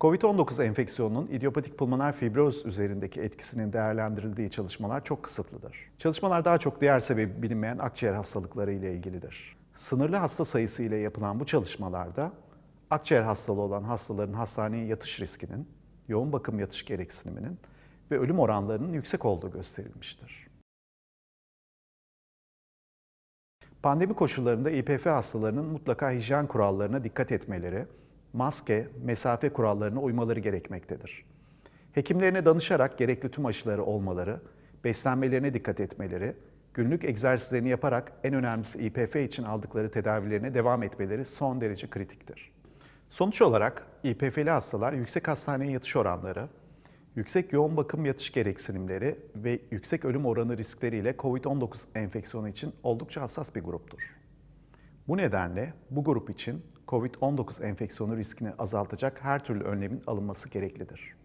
COVID-19 enfeksiyonunun idiopatik pulmoner fibroz üzerindeki etkisinin değerlendirildiği çalışmalar çok kısıtlıdır. Çalışmalar daha çok diğer sebebi bilinmeyen akciğer hastalıkları ile ilgilidir. Sınırlı hasta sayısı ile yapılan bu çalışmalarda akciğer hastalığı olan hastaların hastaneye yatış riskinin, yoğun bakım yatış gereksiniminin ve ölüm oranlarının yüksek olduğu gösterilmiştir. Pandemi koşullarında İPF hastalarının mutlaka hijyen kurallarına dikkat etmeleri, maske, mesafe kurallarına uymaları gerekmektedir. Hekimlerine danışarak gerekli tüm aşıları olmaları, beslenmelerine dikkat etmeleri, günlük egzersizlerini yaparak en önemlisi İPF için aldıkları tedavilerine devam etmeleri son derece kritiktir. Sonuç olarak İPF'li hastalar yüksek hastaneye yatış oranları, yüksek yoğun bakım yatış gereksinimleri ve yüksek ölüm oranı riskleriyle COVID-19 enfeksiyonu için oldukça hassas bir gruptur. Bu nedenle bu grup için COVID-19 enfeksiyonu riskini azaltacak her türlü önlemin alınması gereklidir.